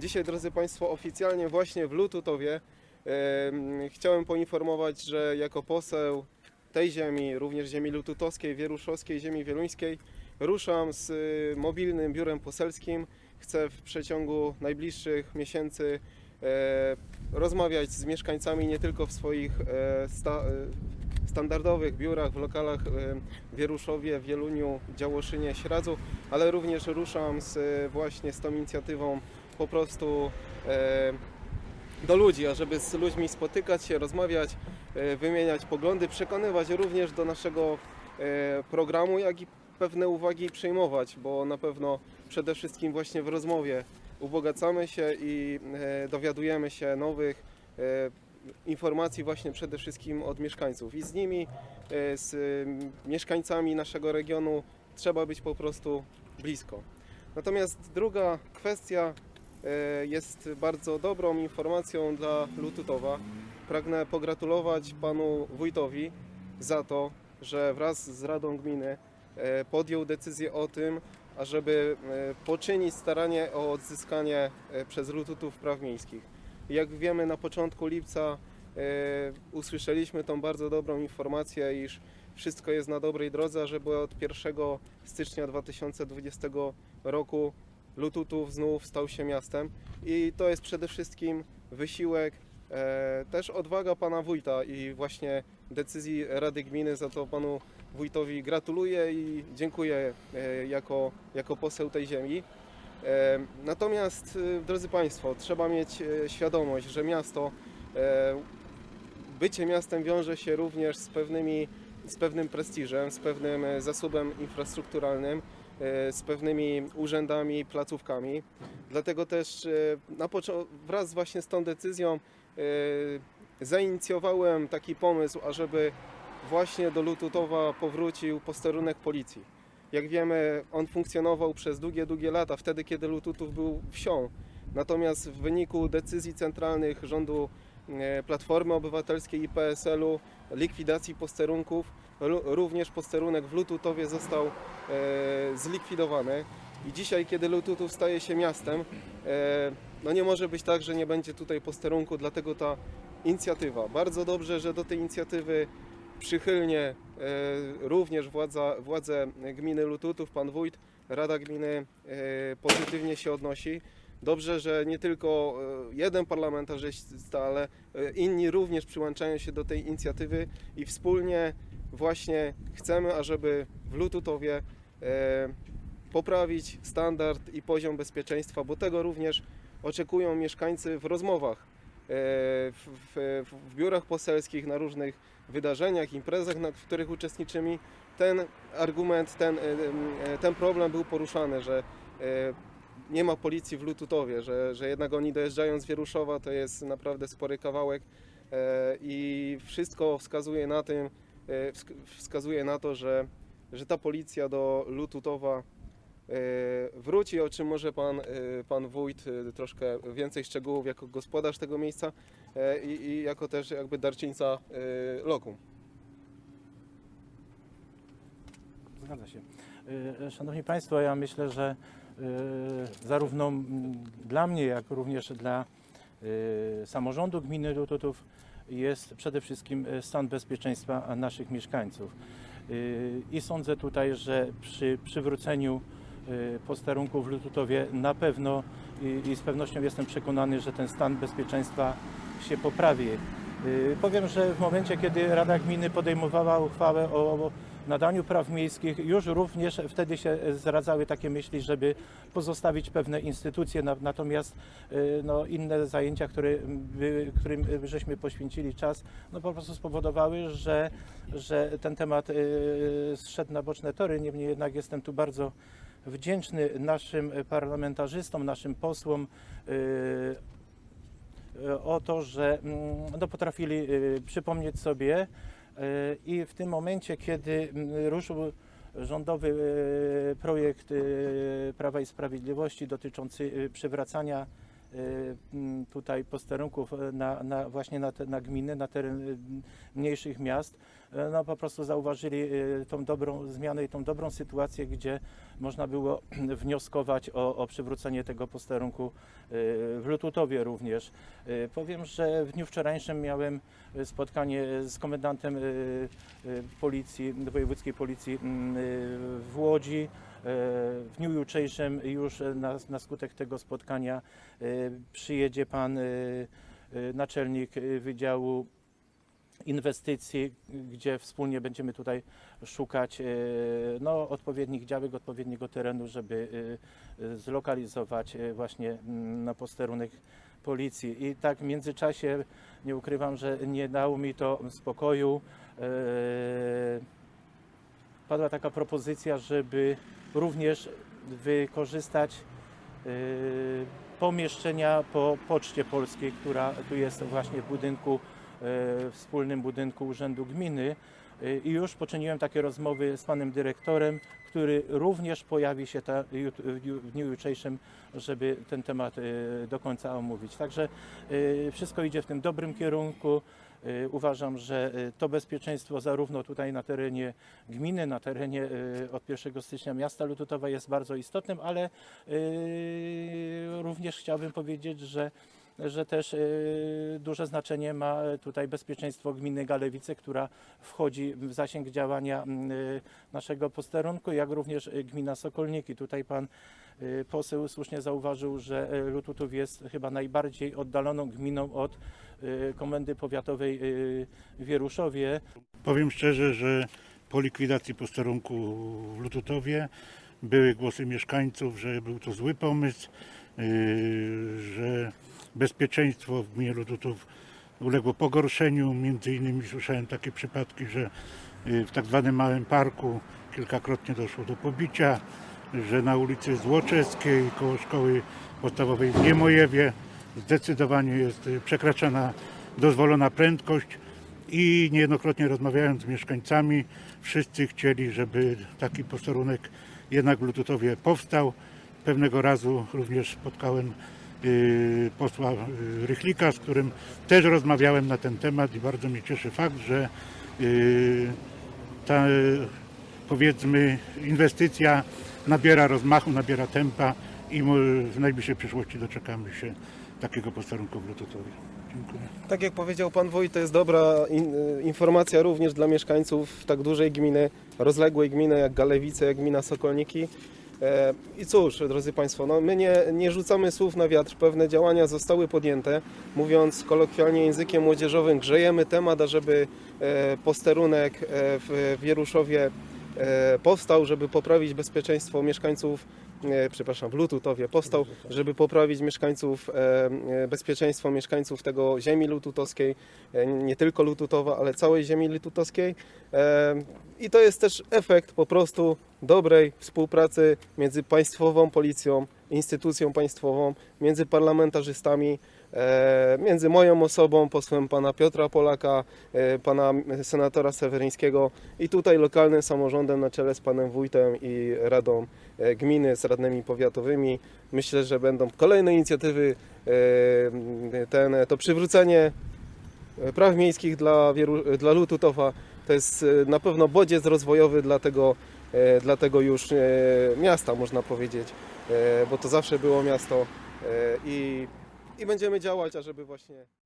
Dzisiaj, drodzy Państwo, oficjalnie właśnie w Lututowie em, chciałem poinformować, że jako poseł tej ziemi, również ziemi lututowskiej, wieruszowskiej, ziemi wieluńskiej, ruszam z y, mobilnym biurem poselskim. Chcę w przeciągu najbliższych miesięcy e, rozmawiać z mieszkańcami nie tylko w swoich e, sta, e, standardowych biurach, w lokalach e, Wieruszowie, Wieluniu, Działoszynie, Śradzu, ale również ruszam z, e, właśnie z tą inicjatywą po prostu e, do ludzi, ażeby z ludźmi spotykać się, rozmawiać, e, wymieniać poglądy, przekonywać również do naszego e, programu, jak i pewne uwagi przyjmować, bo na pewno przede wszystkim właśnie w rozmowie ubogacamy się i dowiadujemy się nowych informacji właśnie przede wszystkim od mieszkańców i z nimi, z mieszkańcami naszego regionu trzeba być po prostu blisko. Natomiast druga kwestia jest bardzo dobrą informacją dla Lututowa. Pragnę pogratulować panu wójtowi za to, że wraz z Radą Gminy e, podjął decyzję o tym, ażeby e, poczynić staranie o odzyskanie e, przez Lututów praw miejskich. Jak wiemy, na początku lipca e, usłyszeliśmy tą bardzo dobrą informację, iż wszystko jest na dobrej drodze, żeby od 1 stycznia 2020 roku Lututów znów stał się miastem. I to jest przede wszystkim wysiłek, e, też odwaga pana wójta i właśnie decyzji Rady Gminy, za to panu wójtowi gratuluję i dziękuję e, jako, jako poseł tej ziemi. E, Natomiast, e, drodzy Państwo, trzeba mieć e, świadomość, że miasto, e, bycie miastem wiąże się również z, pewnymi, z pewnym prestiżem, z pewnym e, zasobem infrastrukturalnym, z pewnymi urzędami, placówkami. Dlatego też e, na wraz właśnie z tą decyzją e, zainicjowałem taki pomysł, ażeby właśnie do Lututowa powrócił posterunek policji. Jak wiemy, on funkcjonował przez długie, długie lata, wtedy kiedy Lututów był wsią. Natomiast w wyniku decyzji centralnych rządu e, Platformy Obywatelskiej i PSL-u, likwidacji posterunków, również posterunek w Lututowie został e, zlikwidowany. I dzisiaj, kiedy Lututów staje się miastem, e, no nie może być tak, że nie będzie tutaj posterunku, dlatego ta inicjatywa. Bardzo dobrze, że do tej inicjatywy przychylnie e, również władza, władze gminy Lututów, pan wójt, Rada Gminy e, pozytywnie się odnosi. Dobrze, że nie tylko e, jeden parlamentarzysta, ale e, inni również przyłączają się do tej inicjatywy i wspólnie właśnie chcemy, ażeby w Lututowie e, poprawić standard i poziom bezpieczeństwa, bo tego również oczekują mieszkańcy w rozmowach, e, w, w, w biurach poselskich, na różnych wydarzeniach, imprezach, na, których uczestniczymy. Ten argument, ten, e, ten problem był poruszany, że nie ma policji w Lututowie, że, że jednak oni dojeżdżają z Wieruszowa, to jest naprawdę spory kawałek i wszystko wskazuje na tym, wskazuje na to, że, że ta policja do Lututowa e, wróci, o czym może pan, e, pan wójt e, troszkę więcej szczegółów jako gospodarz tego miejsca e, i, i jako też jakby darczyńca e, lokum. Zgadza się. Szanowni Państwo, ja myślę, że zarówno dla mnie, jak również dla samorządu gminy Lututów jest przede wszystkim y, stan bezpieczeństwa naszych mieszkańców. Y, I sądzę tutaj, że przy przywróceniu y, posterunku w Lututowie na pewno i, z pewnością jestem przekonany, że ten stan bezpieczeństwa się poprawi. Y, Powiem, że w momencie, kiedy Rada Gminy podejmowała uchwałę o nadaniu praw miejskich, już również wtedy się zdradzały takie myśli, żeby pozostawić pewne instytucje, na- natomiast y, no, inne zajęcia, które, by, którym żeśmy poświęcili czas, no po prostu spowodowały, że, że ten temat y, zszedł na boczne tory. Niemniej jednak jestem tu bardzo wdzięczny naszym parlamentarzystom, naszym posłom y, o to, że mm, no, potrafili przypomnieć sobie i w tym momencie, kiedy mm, ruszył rządowy y, projekt y, Prawa i Sprawiedliwości dotyczący y, przywracania tutaj posterunków na, na właśnie na, te, na gminy, na teren y, mniejszych miast, e, no, po prostu zauważyli e, tą dobrą zmianę i tą dobrą sytuację, gdzie można było wnioskować o, o przywrócenie tego posterunku e, w Lututowie również. E, Powiem, że w dniu wczorajszym miałem e, spotkanie z komendantem e, e, policji, wojewódzkiej policji mm, e, w Łodzi. W dniu jutrzejszym już na, na skutek tego spotkania e, przyjedzie pan e, e, naczelnik Wydziału Inwestycji, gdzie wspólnie będziemy tutaj szukać no, odpowiednich działek, odpowiedniego terenu, żeby zlokalizować właśnie mm, na posterunek policji. I tak w międzyczasie nie ukrywam, że nie dało mi to spokoju. Padła taka propozycja, żeby również wykorzystać e, pomieszczenia po Poczcie Polskiej, która tu jest właśnie w budynku, e, wspólnym budynku Urzędu Gminy. E, I już poczyniłem takie rozmowy z panem dyrektorem, który również pojawi się ta, w dniu- jutrzejszym, żeby ten temat e, do końca omówić. Także e, wszystko idzie w tym dobrym kierunku. Uważam, że to bezpieczeństwo zarówno tutaj na terenie gminy, na terenie od 1 stycznia miasta Lututowa jest bardzo istotnym, ale również chciałbym powiedzieć, że że też e, duże znaczenie ma tutaj bezpieczeństwo gminy Galewice, która wchodzi w zasięg działania m, e, naszego posterunku, jak również e, gmina Sokolniki. Tutaj pan poseł słusznie zauważył, że Lututów jest chyba najbardziej oddaloną gminą od komendy powiatowej w Wieruszowie. Powiem szczerze, że po likwidacji posterunku w Lututowie były głosy mieszkańców, że był to zły pomysł, że bezpieczeństwo w gminie Lututów uległo pogorszeniu. Między innymi słyszałem takie przypadki, że yy, w tak zwanym małym parku kilkakrotnie doszło do pobicia, że na ulicy Złoczeskiej koło szkoły podstawowej w Niemojewie zdecydowanie jest yy, przekraczana dozwolona prędkość i niejednokrotnie rozmawiając z mieszkańcami, wszyscy chcieli, żeby taki posterunek jednak w Lututowie powstał. Pewnego razu również spotkałem y, posła y, Rychlika, z którym też rozmawiałem na ten temat i bardzo mnie cieszy fakt, że y, ta y, powiedzmy inwestycja nabiera rozmachu, nabiera tempa i w najbliższej przyszłości doczekamy się takiego posterunku w Lututowie. Dziękuję. Tak jak powiedział Pan Wójt, to jest dobra in, y, informacja również dla mieszkańców tak dużej gminy, rozległej gminy jak Galewice, jak gmina Sokolniki. E, I cóż, drodzy Państwo, no my nie, nie rzucamy słów na wiatr, pewne działania zostały podjęte. Mówiąc kolokwialnie językiem młodzieżowym, grzejemy temat, ażeby e, posterunek e, w Wieruszowie powstał, żeby poprawić bezpieczeństwo mieszkańców, przepraszam, w Lututowie powstał, żeby poprawić mieszkańców, e, e, bezpieczeństwo mieszkańców tego ziemi lututowskiej, e, nie tylko Lututowa, ale całej ziemi lututowskiej. E, I to jest też efekt po prostu dobrej współpracy między państwową policją, instytucją państwową, między parlamentarzystami, e, między moją osobą, posłem pana Piotra Polaka, e, pana senatora Seweryńskiego i tutaj lokalnym samorządem na czele z panem wójtem i radą e, gminy, z radnymi powiatowymi. Myślę, że będą kolejne inicjatywy, e, ten, to przywrócenie e, praw miejskich dla, dla Lututowa. To jest e, na pewno bodziec rozwojowy dla tego, e, dla tego już e, miasta, można powiedzieć, e, bo to zawsze było miasto e, i, i będziemy działać, ażeby właśnie